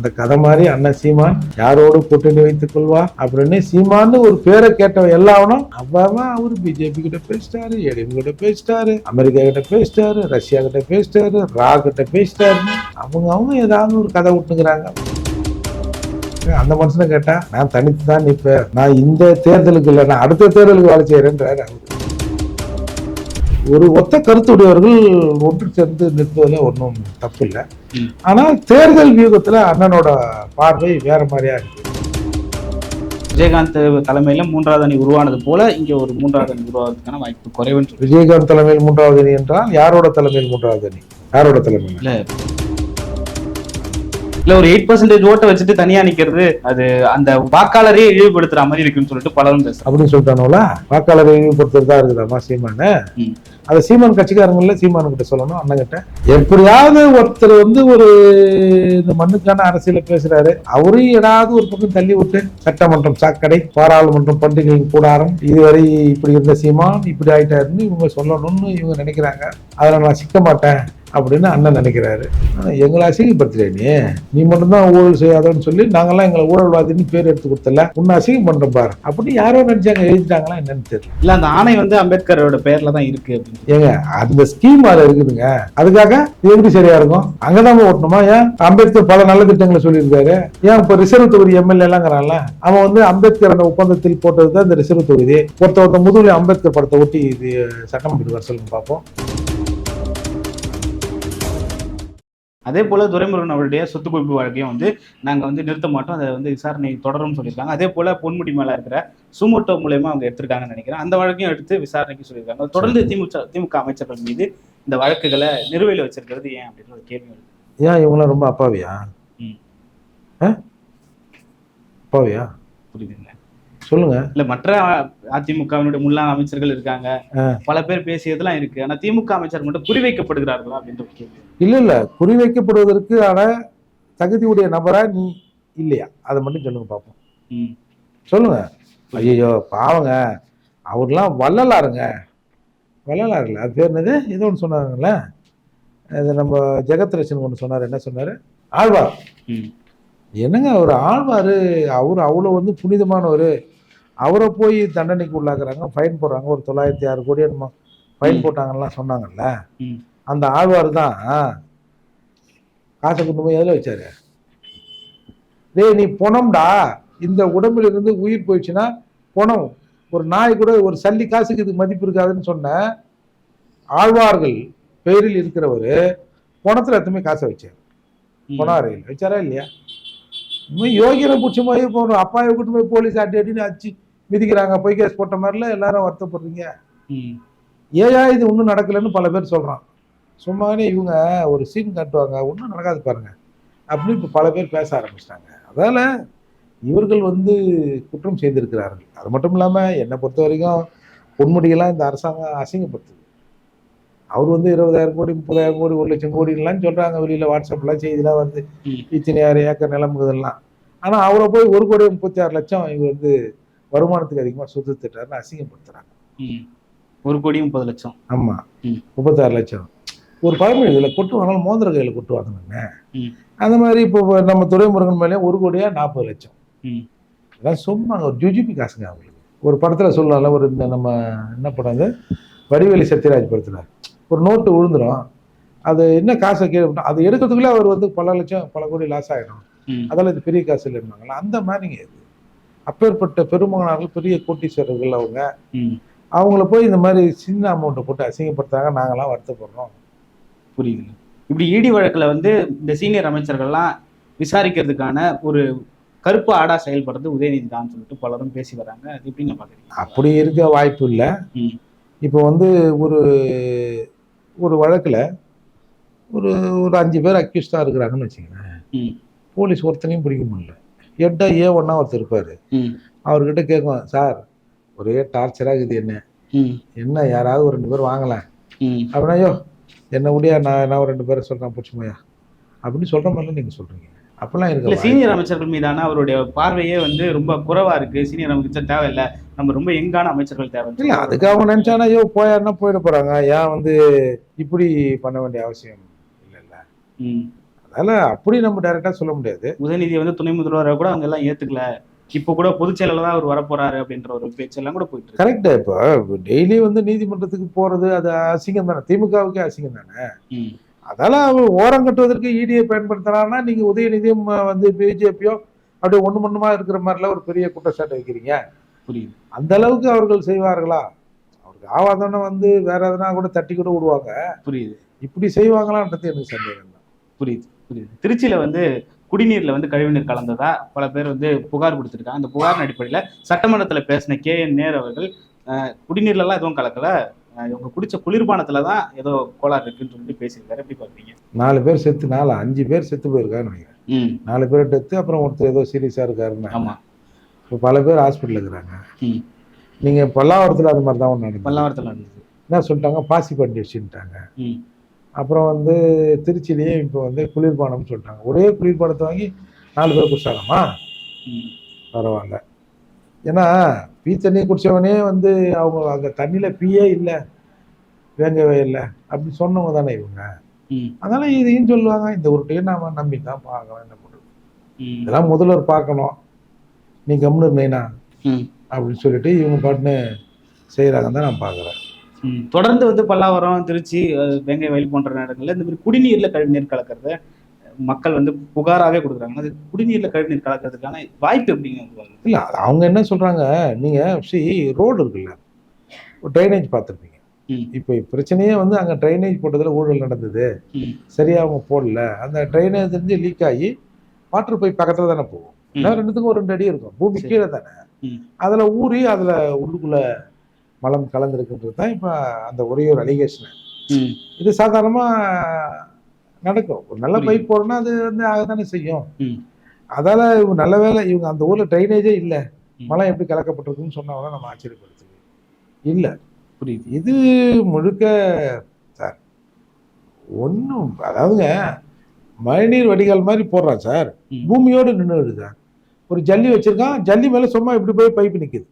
அந்த கதை மாதிரி அண்ணன் சீமான் யாரோடு கூட்டணி வைத்துக் கொள்வா அப்படின்னு சீமான்னு ஒரு பேரை கேட்டவன் எல்லாவனும் அவ்வளவா அவரு பிஜேபி கிட்ட பேசிட்டாரு எடிஎம் கிட்ட பேசிட்டாரு அமெரிக்கா கிட்ட பேசிட்டாரு ரஷ்யா கிட்ட பேசிட்டாரு ரா கிட்ட பேசிட்டாருன்னு அவங்க அவங்க ஏதாவது ஒரு கதை விட்டுங்கிறாங்க அந்த மனுஷனை கேட்டா நான் தனித்து தான் நிற்பேன். நான் இந்த தேர்தலுக்கு இல்லை நான் அடுத்த தேர்தலுக்கு வேலை செய்யறேன்றாரு அவரு. ஒரு ஒத்த கருத்துடையவர்கள் ஒன்று சேர்ந்து நிற்பதில் ஒன்றும் தப்பு இல்லை. ஆனால் தேர்தல் வியூகத்துல அண்ணனோட பார்வை வேற மாதிரியா இருக்கு விஜயகாந்த் தலைமையில மூன்றாவது அணி உருவானது போல இங்க ஒரு மூன்றாவது அணி உருவாவதற்கான வாய்ப்பு குறைவுன்னு. விஜயகாந்த் தலைமையில் மூன்றாவது அணி என்றால் யாரோட தலைமையில் மூன்றாவது அணி யாரோட தலைமையில் இல்ல ஒரு எயிட் பர்சன்டேஜ் ஓட்டை வச்சுட்டு தனியா நிக்கிறது அது அந்த வாக்காளரையே இழிவுபடுத்துற மாதிரி இருக்குன்னு சொல்லிட்டு பலரும் பேசுறாங்க. அப்படின்னு சொல்லிட்டானுங்களா? வாக்காளரை இழிவுபடுத்துறதா இருக்குதாமா சீமானு. அதை சீமான் கட்சிக்காரங்கள சீமான் கிட்ட சொல்லணும் அண்ணன் கிட்ட எப்படியாவது ஒருத்தர் வந்து ஒரு இந்த மண்ணுக்கான அரசியல பேசுறாரு. அவரையும் ஏதாவது ஒரு பக்கம் தள்ளி விட்டு சட்டமன்றம் சாக்கடை பாராளுமன்றம் பண்டிகை கூடாரம் இதுவரை இப்படி இருந்த சீமான் இப்படி ஆயிட்டாருன்னு இவங்க சொல்லணும்னு இவங்க நினைக்கிறாங்க. அதில் நான் சிக்க மாட்டேன் அப்படின்னு அண்ணன் நினைக்கிறாரு. எங்களை அசிங்கப்படுத்துற நீ? நீ மட்டும்தான் ஊழல் செய்யாதன்னு சொல்லி நாங்கெல்லாம் எங்களை ஊழல்வாதின்னு பேர் எடுத்து கொடுத்தல. உன்னை அசிங்கம் பண்றோம் பாரு. அப்படி யாரோ நினைச்சாங்க எழுதிட்டாங்களா என்னன்னு தெரியல. இல்ல அந்த ஆணை வந்து அம்பேத்கரோட பேர்ல தான் இருக்கு அப்படின்னு ஏங்க அந்த ஸ்கீம் அதுல இருக்குதுங்க. அதுக்காக இது எப்படி சரியா இருக்கும்? அங்கதான் ஓட்டணுமா? ஏன்? அம்பேத்கர் பல நல்ல திட்டங்களை சொல்லியிருக்காரு. ஏன் இப்ப ரிசர்வ் தொகுதி எம்எல்ஏ எல்லாங்கிறான்ல அவன் வந்து அம்பேத்கர் அந்த ஒப்பந்தத்தில் போட்டது தான் இந்த ரிசர்வ் தொகுதி. ஒருத்த ஒருத்த முதுகுல அம்பேத்கர் படத்தை ஒட்டி இது சட்டம் வர சொல்லுங்க பார்ப்போம். அதே போல துரைமுருகன் அவருடைய சொத்து குவிப்பு வழக்கையும் வந்து நாங்க வந்து நிறுத்த மாட்டோம். அதை வந்து விசாரணை தொடரும்னு சொல்லியிருக்காங்க. அதே போல பொன்முடி மேல இருக்கிற சுமோட்டோ மூலயமா அவங்க எடுத்திருக்காங்கன்னு நினைக்கிறேன். அந்த வழக்கையும் எடுத்து விசாரணைக்கு சொல்லியிருக்காங்க. தொடர்ந்து திமுக திமுக அமைச்சர்கள் மீது இந்த வழக்குகளை நிலுவையில் வச்சிருக்கிறது ஏன் அப்படின்ற ஒரு கேள்வி. ஏன் இவங்களாம் ரொம்ப அப்பாவியா? அப்பாவியா? புரியுதுங்க சொல்லுங்க. இல்ல மற்ற அதிமுகவினுடைய முன்னாள் அமைச்சர்கள் இருக்காங்க. பல பேர் பேசியதெல்லாம் இருக்கு. ஆனா திமுக அமைச்சர் மட்டும் குறிவைக்கப்படுகிறார்களா அப்படின்ற ஒரு கேள்வி. இல்ல இல்ல. குறிவைக்கப்படுவதற்கு ஆன தகுதியுடைய நபரா நீ இல்லையா? அதை மட்டும் சொல்லுங்க பார்ப்போம் ம். சொல்லுங்க. ஐயோ பாவங்க. அவர்லாம் வள்ளலாருங்க. வள்ளலார் இல்லை. அது பேர் என்னது? ஏதோ ஒன்று சொன்னாங்கல்ல. இது நம்ம ஜெகத்ரட்சன் ஒன்று சொன்னார். என்ன சொன்னார்? ஆழ்வார். ம். என்னங்க அவர் ஆழ்வார்? அவர் அவ்வளோ வந்து புனிதமானவர். அவரை போய் தண்டனைக்கு உள்ளாக்குறாங்க ஃபைன் போடுறாங்க. ஒரு தொள்ளாயிரத்தி ஆறு கோடி என்னமோ ஃபைன். போட்டாங்கலாம் சொன்னாங்கல்ல. அந்த ஆழ்வார் தான் காசை கொண்டு போய் எதில் வச்சாரு. டேய் நீ பொணம்டா. இந்த உடம்புல இருந்து உயிர் போயிடுச்சுன்னா பொணம். ஒரு நாய் கூட ஒரு சல்லி காசுக்கு இதுக்கு மதிப்பு இருக்காதுன்னு சொன்ன ஆழ்வார்கள் பெயரில் இருக்கிறவர் பணத்துல எத்தனை காசை வச்சார். ம். பொனாரையில் வச்சாரா இல்லையா? இன்னும் யோகியனை பிடிச்ச மாதிரி போகணும். அப்பாவை கூட்டு போய் போலீஸ் அடி அடின்னு அடிச்சு மிதிக்கிறாங்க பொய் கேஸ் போட்ட மாதிரில எல்லாரும் வருத்தப்படுறீங்க. ஏயா இது ஒன்றும் நடக்கலைன்னு பல பேர் சொல்றான். சும்மாவே இவங்க ஒரு சீன் காட்டுவாங்க ஒன்றும் நடக்காது பாருங்க. அப்படின்னு இப்போ பல பேர் பேச ஆரம்பிச்சிட்டாங்க. அதால இவர்கள் வந்து குற்றம் செய்திருக்கிறார்கள். அது மட்டும் இல்லாமல் என்னை பொறுத்த வரைக்கும் பொன்முடியெல்லாம் இந்த அரசாங்கம் அசிங்கப்படுத்துது. அவர் வந்து இருபதாயிரம் கோடி முப்பதாயிரம் கோடி ஒரு லட்சம் கோடிலாம் சொல்றாங்க வெளியில வாட்ஸ்அப்லாம் செய்திலாம் வருது ம். இத்தனை ஆறு ஏக்கர் நிலம் இதெல்லாம் ஆனா அவரை போய் ஒரு கோடி முப்பத்தி ஆறு லட்சம் இவர் வந்து வருமானத்துக்கு அதிகமா சொத்து திட்டாருன்னு அசிங்கப்படுத்துறாங்க. ஒரு கோடி முப்பது லட்சம். ஆமா. முப்பத்தாறு லட்சம். ஒரு பழமொழி இதில் கொட்டு வாங்கினாலும் மோதிர கையில் கொட்டு வாங்கினாங்க ம். அந்த மாதிரி இப்போ நம்ம துரைமுருகன் மேலே ஒரு கோடியா நாற்பது லட்சம். அதான் சும்மா ஒரு ஜுஜிபி காசுங்க அவங்களுக்கு. ஒரு படத்துல சொல்லலாம்ல ஒரு இந்த நம்ம என்ன படம் அது? வடிவேலி சத்யராஜ் படத்துல. ஒரு நோட்டு விழுந்துரும். அது என்ன காசை கீழே அது எடுக்கிறதுக்குள்ளே அவர் வந்து பல லட்சம் பல கோடி லாஸ் ஆகிடும். அதெல்லாம் இது பெரிய காசு இல்லைன்னாங்களா அந்த மாதிரிங்க இது அப்பேற்பட்ட பெருமகனார்கள் பெரிய கோட்டீஸ்வரர்கள் அவங்க. அவங்கள போய் இந்த மாதிரி சின்ன அமௌண்ட்டை போட்டு அசிங்கப்படுத்துறாங்க. நாங்களாம் வருத்தப்படுறோம். புரியுது. இப்படி இடி வழக்குல வந்து இந்த சீனியர் அமைச்சர்கள்லாம் விசாரிக்கிறதுக்கான ஒரு கருப்பு ஆடா செயல்படுறது உதயநிதி தான் சொல்லிட்டு பலரும் பேசி வராங்க. அது எப்படின்னு பாக்குறீங்க? அப்படி இருக்க வாய்ப்பு இல்லை. இப்போ வந்து ஒரு ஒரு வழக்கில் ஒரு ஒரு அஞ்சு பேர் அக்யூஸ்டாக இருக்கிறாங்கன்னு வச்சுக்கோங்களேன். ம். போலீஸ் ஒருத்தனையும் பிடிக்க முடியல. எட்டா ஏ ஒன்றா ஒருத்தர் இருப்பார். அவர்கிட்ட கேட்கும் சார் ஒரே டார்ச்சராக இருக்குது என்ன. என்ன யாராவது ஒரு ரெண்டு பேர் வாங்கலாம். அப்படின்னா ஐயோ என்ன முடியா நான் நான் ஒரு ரெண்டு பேரை சொல்கிறேன் பிடிச்சுமையா அப்படின்னு சொல்கிற மாதிரிலாம் நீங்கள் சொல்கிறீங்க அப்படிலாம் இருக்க சீனியர் அமைச்சர்கள் மீதான அவருடைய பார்வையே வந்து ரொம்ப குறைவா இருக்கு. சீனியர் அமைச்சர் தேவையில்லை. நம்ம ரொம்ப எங்கான அமைச்சர்கள் தேவை இல்லை அதுக்கு அவங்க நினச்சானா ஐயோ போயாருன்னா போயிட போகிறாங்க ஏன் வந்து இப்படி பண்ண வேண்டிய அவசியம் இல்லைல்ல? அதனால அப்படி நம்ம டைரக்டா சொல்ல முடியாது. உதயநிதி வந்து துணை முதல்வரை கூட அவங்க எல்லாம் ஏத்துக்கல. இப்போ கூட பொதுச் செயலாளர் தான் அவர் வரப்போறாரு அப்படின்ற ஒரு பேச்செல்லாம் கூட போயிட்டு கரெக்ட் இப்போ டெய்லி வந்து நீதிமன்றத்துக்கு போறது அது அசிங்கம் தானே? திமுகவுக்கே அசிங்கம் தானே? ம், அதெல்லாம் அவர் ஓரம் கட்டுவதற்கு இடியை பயன்படுத்துறான்னா நீங்க உதயநிதியும் வந்து பிஜேபியோ அப்படியே ஒண்ணு மண்ணுமா இருக்கிற மாதிரிலாம் ஒரு பெரிய குற்றச்சாட்டு வைக்கிறீங்க. புரியுது. அந்த அளவுக்கு அவர்கள் செய்வார்களா? அவருக்கு ஆவாதம்னா வந்து வேற எதனா கூட தட்டி கூட விடுவாங்க. புரியுது. இப்படி செய்வாங்களான்றது எனக்கு சந்தேகம் தான். புரியுது. திருச்சியில வந்து குடிநீர்ல வந்து கழிவுநீர் கலந்ததா பல பேர் வந்து புகார் கொடுத்திருக்காங்க. அந்த புகாரின் அடிப்படையில சட்டமன்றத்துல பேசின கே. என். நேர் அவர்கள் அஹ், குடிநீர்ல எல்லாம் எதுவும் கலக்கல. இவங்க குடிச்ச குளிர்பானத்துல தான் ஏதோ கோளாறு இருக்குன்னு சொல்லிட்டு பேசியிருக்காரு. எப்படி பாக்குறீங்க நாலு பேர் செத்து நாலு அஞ்சு பேர் செத்து போயிருக்கான்னு நினைக்கிறேன். நாலு பேர் டெத்து அப்புறம் ஒருத்தர் ஏதோ சீரியஸா இருக்காருன்னு ஆமா. இப்போ பல பேர் ஹாஸ்பிட்டல் இருக்கிறாங்க. நீங்க பல்லாவரத்துல அது மாதிரி தான் ஒன்று பல்லாவரத்துல என்ன சொல்லிட்டாங்க? பாசி ம். அப்புறம் வந்து திருச்சிலேயே இப்போ வந்து குளிர்பானம்னு சொல்லிட்டாங்க. ஒரே குளிர்பானத்தை வாங்கி நாலு பேர் குடிச்சாங்கம்மா? ம் பரவாயில்ல. ஏன்னா பீ தண்ணி குடிச்சவனே வந்து அவங்க அங்கே தண்ணியில் பீயே இல்லை வேங்கவே இல்லை அப்படி சொன்னவங்க தானே இவங்க. அதனால இதையும் சொல்லுவாங்க இந்த உருட்டையும் நாம நம்பி தான் பார்க்கலாம் என்ன பண்ணுறது இதெல்லாம் முதல்வர் பார்க்கணும். நீ கம்னு இருந்தீனா? ம். அப்படின்னு சொல்லிட்டு இவங்க பாட்டுன்னு செய்கிறாங்கன்னு தான் நான் பார்க்குறேன். தொடர்ந்து வந்து பல்லாவரம் திருச்சி வேங்கை வயல் போன்ற இடங்கள்ல இந்த மாதிரி குடிநீர்ல கழிவுநீர் கலக்கிறத மக்கள் வந்து புகாராவே கொடுக்குறாங்க அது குடிநீர்ல கழிவுநீர் கலக்கிறதுக்கான வாய்ப்பு எப்படிங்க? இல்லை அவங்க என்ன சொல்கிறாங்க நீங்கள் சி ரோடு இருக்குல்ல ட்ரைனேஜ் பார்த்துருப்பீங்க. இப்போ பிரச்சனையே வந்து அங்கே ட்ரைனேஜ் போட்டதில் ஊழல் நடந்தது. சரியா அவங்க போடல அந்த ட்ரைனேஜ் இருந்து லீக் ஆகி வாட்டர் பைப் பக்கத்தில் தானே போகும் ரெண்டுத்துக்கும் ஒரு ரெண்டு அடி இருக்கும் பூமி. கீழே தானே. அதில் ஊறி அதில் உள்ளுக்குள்ள மலம் கலந்துருக்குன்றது தான் இப்போ அந்த ஒரே ஒரு அலிகேஷன். இது சாதாரணமாக நடக்கும் ஒரு நல்ல. பைப் போடணும்னா அது வந்து ஆகத்தானே செய்யும். அதால இவங்க நல்ல வேலை இவங்க அந்த ஊர்ல ட்ரைனேஜே இல்லை. மலம் எப்படி கலக்கப்பட்டிருக்குன்னு சொன்னாங்கன்னா நம்ம ஆச்சரியப்படுத்துது இல்லை புரியுது இது முழுக்க சார் ஒன்றும் அதாவதுங்க மழைநீர் வடிகால் மாதிரி போடுறான் சார். பூமியோடு நின்றுடுது சார் ஒரு ஜல்லி வச்சிருக்கான் ஜல்லி மேலே சும்மா இப்படி போய் பைப்பு நிற்குது.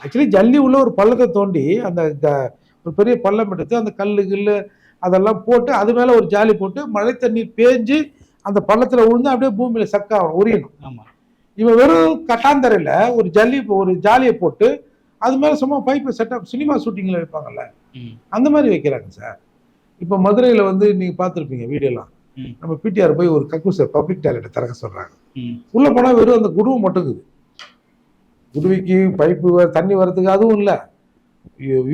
ஆக்சுவலி ஜல்லி உள்ள ஒரு பள்ளத்தை தோண்டி அந்த ஒரு பெரிய பள்ளம் எடுத்து அந்த கல்லு கில்லு அதெல்லாம் போட்டு அது மேலே ஒரு ஜாலி போட்டு மழை தண்ணீர் பேஞ்சு அந்த பள்ளத்தில் விழுந்து அப்படியே பூமியில் சக்க ஆகணும் உரியணும். ஆமா. இவன் வெறும் கட்டாந்தரையில் ஒரு ஜல்லி ஒரு ஜாலியை போட்டு அது மேலே சும்மா பைப்பை செட்டப் சினிமா ஷூட்டிங்கில் வைப்பாங்கல்ல. அந்த மாதிரி வைக்கிறாங்க சார். இப்போ மதுரையில் வந்து நீங்கள் பார்த்துருப்பீங்க வீடியோலாம். நம்ம பிடிஆர் போய் ஒரு கக்கூசை பப்ளிக் டாய்லெட்டை திறக்க சொல்கிறாங்க. உள்ளே போனால் வெறும் அந்த குடுவை மட்டும் இருக்குது. குடுவைக்கு பைப்பு தண்ணி வர்றதுக்கு அதுவும் இல்லை.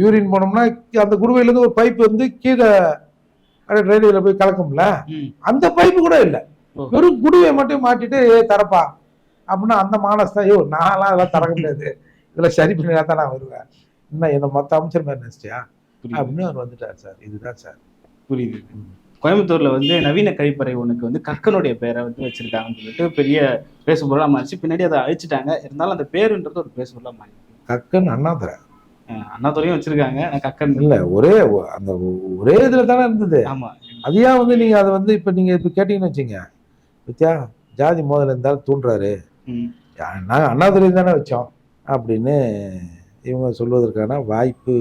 யூரின் போனோம்னா அந்த குடுவையிலேருந்து ஒரு பைப் வந்து கீழே ட்ரைனேஜில் போய் கலக்கும்ல. அந்த பைப்பு கூட இல்லை. வெறும் குடுவையை மட்டும் மாட்டிட்டு ஏ தரப்பா. அப்படின்னா அந்த மானஸ் தான் ஐயோ நான்லாம் அதெல்லாம் திறக்க முடியாது. இதெல்லாம் சரி பண்ணினா தான் நான் வருவேன். என்ன என்ன மற்ற அமைச்சர் மாதிரி நினைச்சியா புரியுது. அப்படின்னு அவர் வந்துட்டார் சார். இதுதான் சார். புரியுது. கோயம்புத்தூர்ல வந்து நவீன கழிப்பறை ஒண்ணுக்கு வந்து கக்கனுடைய பேரை வந்து வச்சிருக்காங்கன்னு சொல்லிட்டு பெரிய பேசுபொருளா மாறிச்சு. பின்னாடி அதை அழிச்சிட்டாங்க. இருந்தாலும் அந்த பேருன்றது ஒரு பேசுபொருளா மாறி கக்கன் அண்ணாதுரை. அண்ணாதுரையும் வச்சிருக்காங்க. ஆனா கக்கன் இல்ல ஒரே அந்த ஒரே இதுல தானே இருந்தது. ஆமா. அது ஏன் வந்து நீங்க அதை வந்து இப்ப நீங்க இப்ப கேட்டீங்கன்னு வச்சுங்க. வித்யா ஜாதி மோதல் இருந்தாலும் தூண்டுறாரு. நாங்கள் அண்ணாதுரை தானே வச்சோம் அப்படின்னு இவங்க சொல்வதற்கான வாய்ப்பு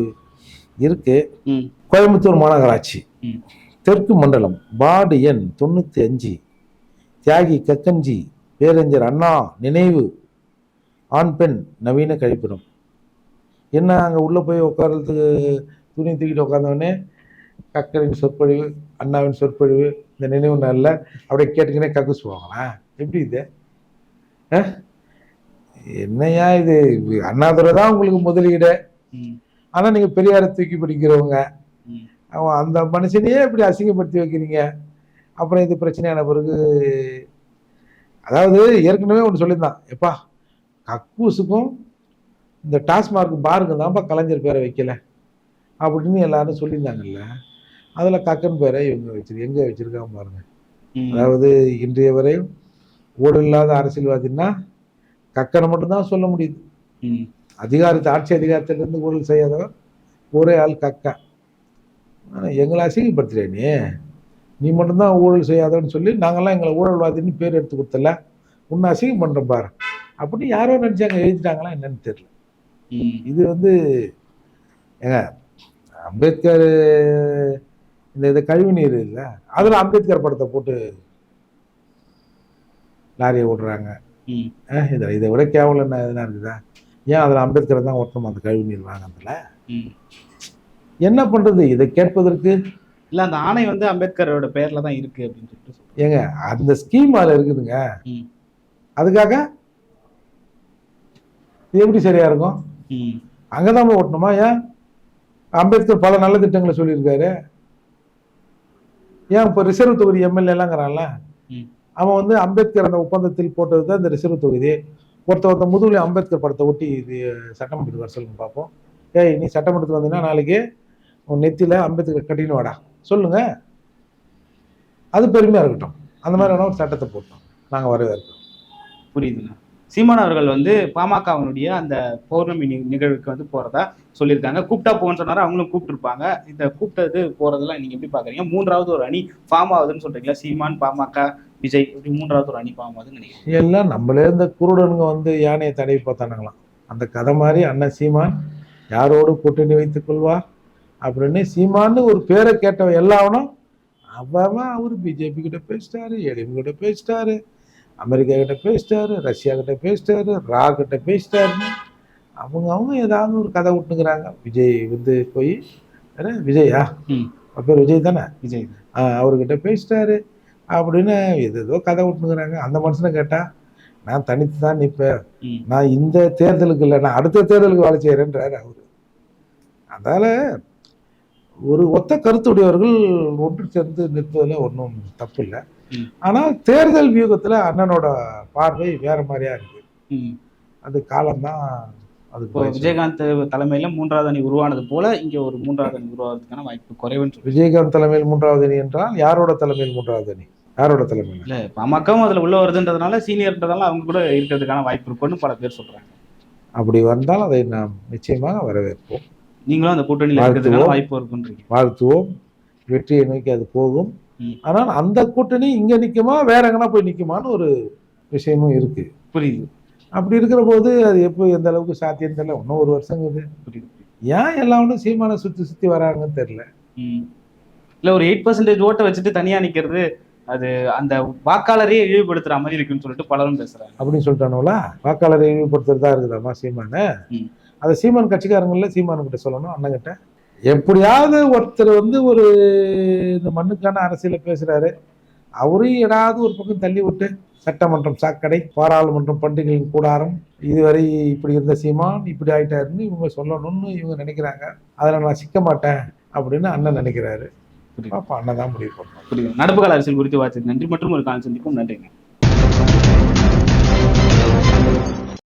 இருக்கு. ம். கோயம்புத்தூர் மாநகராட்சி. தெற்கு மண்டலம் வார்டு எண் தொண்ணூற்றி அஞ்சு தியாகி கக்கன்ஜி பேரறிஞர் அண்ணா நினைவு ஆண் பெண் நவீன கழிப்பிடம். என்ன அங்கே உள்ளே போய் உட்கார்றதுக்கு துணி தூக்கிட்டு உட்காந்தவொடனே கக்கனின் சொற்பொழிவு அண்ணாவின் சொற்பொழிவு இந்த நினைவு நாளில் அப்படியே கேட்டுக்கினே கக்கூஸ் போவாங்களா எப்படி இது? என்னையா இது? அண்ணாதுரை தான் உங்களுக்கு முதலீடு. ஆனால் நீங்கள் பெரியாரை தூக்கி பிடிக்கிறவங்க. அந்த மனுஷனையே இப்படி அசிங்கப்படுத்தி வைக்கிறீங்க. அப்புறம் இது பிரச்சனையான பிறகு அதாவது ஏற்கனவே ஒன்று சொல்லியிருந்தான். எப்பா கக்கூஸுக்கும் இந்த டாஸ்மார்க் பாருக்கு தான்ப்பா கலைஞர் பேரை வைக்கல. அப்படின்னு எல்லாரும் சொல்லியிருந்தாங்கல்ல. அதில் கக்கன் பேரை இவங்க வச்சிரு எங்கே வச்சிருக்காங்க பாருங்க. அதாவது இன்றைய வரையும் ஊழல் இல்லாத அரசியல்வாதின்னா கக்கனை மட்டும்தான் சொல்ல முடியுது. அதிகாரத்தை ஆட்சி அதிகாரத்திலிருந்து ஊழல் செய்யாதவன் ஒரே ஆள் கக்கா. ஆனா, எங்களை அசிங்கப்படுத்துறியா நீ? நீ மட்டும்தான் ஊழல் செய்யாதவன்னு சொல்லி நாங்கெல்லாம் எங்களை ஊழல்வாதின்னு பேர் எடுத்து கொடுத்தல. உன்னை அசிங்கம் பண்ணுறோம் பாரு. அப்படின்னு யாரோ நினச்சாங்க எழுதிட்டாங்களா என்னன்னு தெரியல. இது வந்து ஏங்க அம்பேத்கர் இந்த இது கழிவு நீர் இல்லை. அதில் அம்பேத்கர் படத்தை போட்டு லாரியை அஹ் இதில் இதை விட கேவலம் என்ன எதுனா இருக்குதா? ஏன் அதில் அம்பேத்கர் தான் ஓட்டணும் அந்த கழிவு நீர் வாங்கறதுல ம். என்ன பண்ணுறது இதை கேட்பதற்கு? இல்ல அந்த ஆணை வந்து அம்பேத்கரோட பெயர்ல தான் இருக்கு அப்படின்னு சொல்லிட்டு. ஏங்க அந்த ஸ்கீம் அதில் இருக்குதுங்க. அதுக்காக இது எப்படி சரியா இருக்கும்? அங்கே தான் ஓட்டணுமா? ஏன்? அம்பேத்கர் பல நல்ல திட்டங்களை சொல்லியிருக்காரு. ஏன் இப்போ ரிசர்வ் தொகுதி எம்எல்ஏலாங்கிறான்ல. அவன் வந்து அம்பேத்கர் அந்த ஒப்பந்தத்தில் போட்டது தான் இந்த ரிசர்வ் தொகுதி. ஒருத்த ஒருத்த முதுகுல அம்பேத்கர் படத்தை ஒட்டி இது சட்டமன்றத்துக்கு வர சொல்லுங்க பார்ப்போம். ஏய் நீ சட்டமன்றத்துக்கு வந்தீங்கன்னா நாளைக்கு உன் நெத்தியில அம்பேத்கர் கட்டின்னு வாடா. சொல்லுங்க. அது பெருமையா இருக்கட்டும். அந்த மாதிரி வேணா ஒரு சட்டத்தை போட்டோம். நாங்கள் வரவேற்கிறோம். புரியுதுண்ணா சீமான் அவர்கள் வந்து பாமகவினுடைய அந்த பௌர்ணமி நிகழ்வுக்கு வந்து போறதா சொல்லியிருக்காங்க. கூப்பிட்டா போன்னு சொன்னாரு. அவங்களும் கூப்பிட்டுருப்பாங்க. இந்த கூப்பிட்டது போறதெல்லாம் நீங்க எப்படி பாக்குறீங்க? மூன்றாவது ஒரு அணி ஃபார்ம் ஆகுதுன்னு சொல்றீங்களா? சீமான் பாமக விஜய் இப்படி மூன்றாவது ஒரு அணி ஃபார்ம் ஆகுதுன்னு நினைக்கிறேன் எல்லாம் நம்மளே இந்த குருடனுங்க வந்து யானையை தடவி பார்த்தானுங்களாம். அந்த கதை மாதிரி அண்ணன் சீமான் யாரோடு கூட்டணி வைத்துக் கொள்வார்? அப்படின்னு சீமான்னு ஒரு பேரை கேட்டவன் எல்லாவனும் அவன் அவர் பிஜேபி கிட்ட பேசிட்டாரு எடிஎம் கிட்ட பேசிட்டாரு அமெரிக்கா கிட்ட பேசிட்டாரு ரஷ்யா கிட்ட பேசிட்டாரு ரா கிட்ட பேசிட்டாருன்னு அவங்க அவங்க ஏதாவது ஒரு கதை விட்டுங்கிறாங்க விஜய் வந்து போய் விஜயா? பேர் விஜய் தானே? விஜய். ஆ, அவர்கிட்ட பேசிட்டாரு. அப்படின்னு ஏதோ கதை விட்டுங்கிறாங்க அந்த மனுஷனை கேட்டா நான் தனித்து தான் நிற்பேன் நான் இந்த தேர்தலுக்கு இல்லை நான் அடுத்த தேர்தலுக்கு வேலை செய்கிறேன்றாரு அவரு. அதனால ஒரு ஒத்த கருத்துடையவர்கள் ஒன்று சேர்ந்து நிற்பதில் ஒன்றும் தப்பு இல்லை ம். ஆனால் தேர்தல் வியூகத்தில் அண்ணனோட பார்வை வேற மாதிரியா இருக்கு. அது காலம்தான் அது விஜயகாந்த் தலைமையில மூன்றாவது அணி உருவானது போல இங்க ஒரு மூன்றாவது அணி உருவாகிறதுக்கான வாய்ப்பு குறைவுன்னு விஜயகாந்த் தலைமையில் மூன்றாவது அணி என்றால் யாரோட தலைமையில் மூன்றாவது அணி? யாரோட தலைமையில்? இல்ல பாமகவும் அதுல உள்ள வருதுன்றதுனால சீனியர்ன்றதால அவங்க கூட இருக்கிறதுக்கான வாய்ப்பு இருக்குன்னு பல பேர் சொல்றாங்க. அப்படி வந்தால் அதை நாம் நிச்சயமாக வரவேற்போம். நீங்களும் அந்த கூட்டணியில. இருக்கிறதுக்கான வாய்ப்பு இருக்குன்றீங்க. வாழ்த்துவோம். வெற்றியை நோக்கி அது போகும். ஆனால் அந்த கூட்டணி இங்க நிக்குமா வேற எங்கன்னா போய் நிக்குமான்னு ஒரு விஷயமும் இருக்கு. புரியுது. அப்படி இருக்கிற போது அது எப்போ எந்த அளவுக்கு சாத்தியம் தெரியல. இன்னும் ஒரு வருஷங்குது புரியுது. ஏன் எல்லாரும் சீமானை சுத்தி சுத்தி வராங்கன்னு தெரியல. இல்ல ஒரு எயிட் பர்சன்டேஜ் ஓட்டை வச்சுட்டு தனியா நிக்கிறது அது அந்த வாக்காளரையே இழிவுபடுத்துற மாதிரி இருக்குன்னு சொல்லிட்டு பலரும் பேசுறாங்க. அப்படின்னு சொல்லிட்டானுங்களா? வாக்காளரை இழிவுபடுத்துறதா இருக்குதாம்மா சீமானு. அதை சீமான் கட்சிக்காரங்கள சீமானு கிட்ட சொல்லணும் அண்ணன் கிட்ட. எப்படியாவது ஒருத்தர் வந்து ஒரு இந்த மண்ணுக்கான அரசியல பேசுறாரு. அவரையும் ஏதாவது ஒரு பக்கம் தள்ளி விட்டு சட்டமன்றம் சாக்கடை பாராளுமன்றம் பண்டிகைகளின் கூடாரம் இதுவரை இப்படி இருந்த சீமான் இப்படி ஆயிட்டாருன்னு இவங்க சொல்லணும்னு இவங்க நினைக்கிறாங்க. அதில் நான் சிக்க மாட்டேன் அப்படின்னு அண்ணன் நினைக்கிறாரு. அப்போ அண்ணன் தான் முடிவு பண்ணணும். புரியுது. நடப்பு கால அரசியல் குறித்து வாட்சி நன்றி. மற்றும் ஒரு கால் சந்திக்கும் நன்றிங்க.